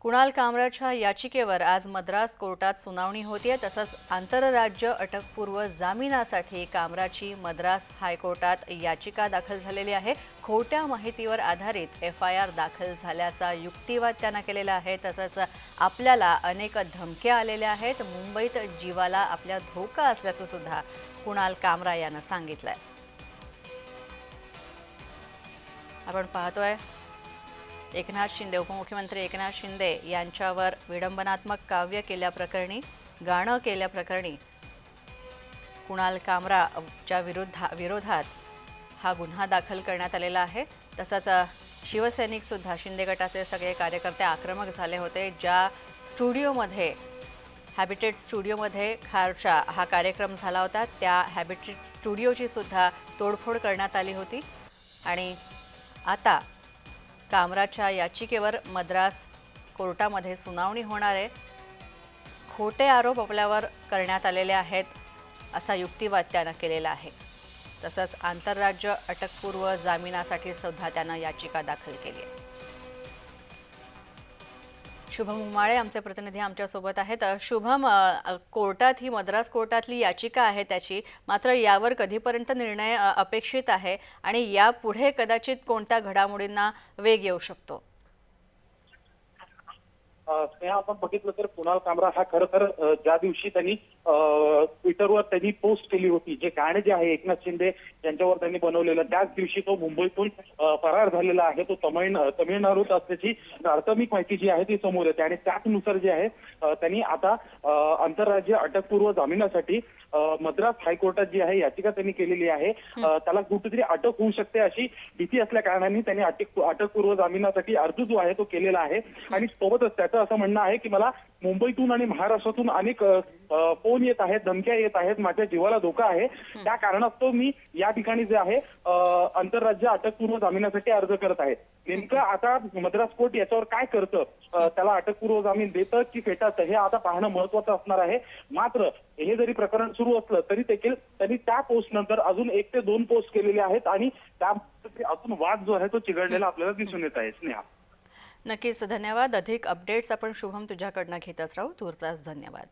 कुणाल कामराच्या याचिकेवर आज मद्रास कोर्टात सुनावणी होतीये तसंच आंतरराज्य अटकपूर्व जामिनासाठी कामराची मद्रास हायकोर्टात याचिका दाखल झालेली आहे. खोट्या माहितीवर आधारित एफ आय आर दाखल झाल्याचा युक्तिवाद त्यांना केलेला आहे. तसंच आपल्याला अनेक धमक्या आलेल्या आहेत. मुंबईत जीवाला आपल्या धोका असल्याचं सुद्धा कुणाल कामरा यानं सांगितलंय. आपण पाहतोय. एकनाथ शिंदे उपमुख्यमंत्री एकनाथ शिंदे यांच्यावर विडंबनात्मक काव्य केल्याप्रकरणी गाणं केल्याप्रकरणी कुणाल कामराच्या विरुद्धा विरोधात हा गुन्हा दाखल करण्यात आलेला आहे. तसंच शिवसैनिकसुद्धा शिंदे गटाचे सगळे कार्यकर्ते आक्रमक झाले होते ज्या स्टुडिओमध्ये हॅबिटेट स्टुडिओमध्ये खारचा हा कार्यक्रम झाला होता. त्या हॅबिटेट स्टुडिओची सुद्धा तोडफोड करण्यात आली होती. आणि आता कामराच्या याचिकेवर मद्रास कोर्टामध्ये सुनावणी होणार आहे. खोटे आरोप आपल्यावर करण्यात आलेले आहेत असा युक्तिवाद त्यानं केलेला आहे. तसंच आंतरराज्य अटकपूर्व जामिनासाठी सुद्धा त्यानं याचिका दाखल केली आहे. शुभम उमाळे आमचे प्रतिनिधी आमच्यासोबत आहेत. शुभम कोर्टात ही मद्रास कोर्टातली याचिका आहे त्याची. मात्र यावर कधीपर्यंत निर्णय अपेक्षित आहे आणि यापुढे कदाचित कोणत्या घडामोडींना वेग येऊ शकतो? स्नेहा आपण बघितलं तर कुणाल कामरा हा खरं तर ज्या दिवशी त्यांनी ट्विटरवर त्यांनी पोस्ट केली होती जे गाणं जे आहे एकनाथ शिंदे यांच्यावर त्यांनी बनवलेलं त्याच दिवशी तो मुंबईतून फरार झालेला आहे तो तमिळ तमिळनाडूत असल्याची प्राथमिक माहिती जी आहे ती समोर येते आणि त्याचनुसार जे आहे त्यांनी आता आंतरराज्य अटकपूर्व जामिनासाठी मद्रास हायकोर्टात जी आहे याचिका त्यांनी केलेली आहे त्याला कुठेतरी अटक होऊ शकते अशी भीती असल्या कारणाने त्यांनी अटक अटकपूर्व जामिनासाठी अर्ज जो आहे तो केलेला आहे. आणि सोबतच त्याचं असं म्हणणं आहे की मला मुंबईतून आणि महाराष्ट्रातून अनेक फोन येत आहेत धमक्या येत आहेत माझ्या जीवाला धोका आहे. त्या कारणास्तव मी या ठिकाणी जे आहे आंतरराज्य अटकपूर्व जामिनासाठी अर्ज करत आहे. नेमकं आता मद्रास कोर्ट याच्यावर काय करतं? त्याला अटकपूर्व जामीन देतं की फेटाचं हे आता पाहणं महत्वाचं असणार आहे. मात्र हे जरी प्रकरण सुरू असलं तरी देखील त्यांनी त्या पोस्ट नंतर अजून एक ते दोन पोस्ट केलेले आहेत आणि त्या अजून वाद जो आहे तो चिघळलेला आपल्याला दिसून येत आहे. स्नेहा. नक्कीच धन्यवाद. अधिक अपडेट्स आपण शुभम तुझ्याकडनं घेतच राहू. तुर्तास धन्यवाद.